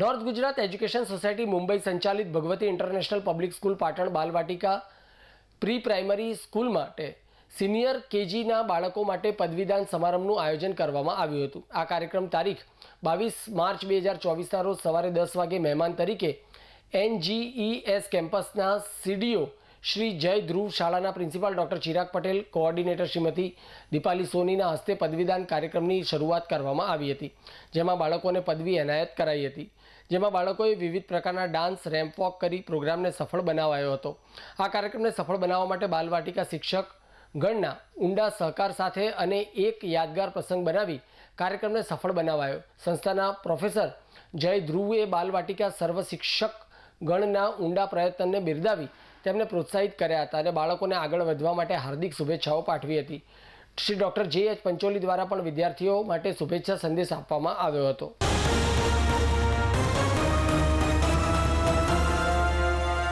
North Gujarat education society Mumbai સંચાલિત Bhagwati international public school Patan બાલવાટિકા pre primary school માટે senior કેજીના બાળકો માટે પદવીદાન સમારંભનું આયોજન કરવામાં આવ્યું હતું. આ કાર્યક્રમ તારીખ બાવીસ માર્ચ બે હજાર ચોવીસના રોજ સવારે દસ વાગે મહેમાન તરીકે એનજીઈએસ કેમ્પસના સીડીઓ શ્રી જય ધ્રુવ શાળાના principal doctor Chirag Patel, coordinator Shrimati Deepali સોનીના હસ્તે પદવીદાન કાર્યક્રમની શરૂઆત કરવામાં આવી હતી, જેમાં બાળકોને પદવી એનાયત કરાઈ હતી. જેમાં બાળકોએ વિવિધ પ્રકારના ડાન્સ રેમ્પ વોક કરી પ્રોગ્રામને સફળ બનાવાયો હતો. આ કાર્યક્રમને સફળ બનાવવા માટે બાલવાટિકા શિક્ષક, ગણના, ઊંડા સહકાર સાથે અને એક યાદગાર પ્રસંગ બનાવી કાર્યક્રમને સફળ બનાવાયો. સંસ્થાના પ્રોફેસર જય ધ્રુવે બાલવાટિકા સર્વ શિક્ષક ગણના ઊંડા પ્રયત્નને બિરદાવી તેમને પ્રોત્સાહિત કર્યા હતા અને બાળકોને આગળ વધવા માટે હાર્દિક શુભેચ્છાઓ પાઠવી હતી. Shri doctor J H Pancholi દ્વારા પણ વિદ્યાર્થીઓ માટે શુભેચ્છા સંદેશ આપવામાં આવ્યો હતો.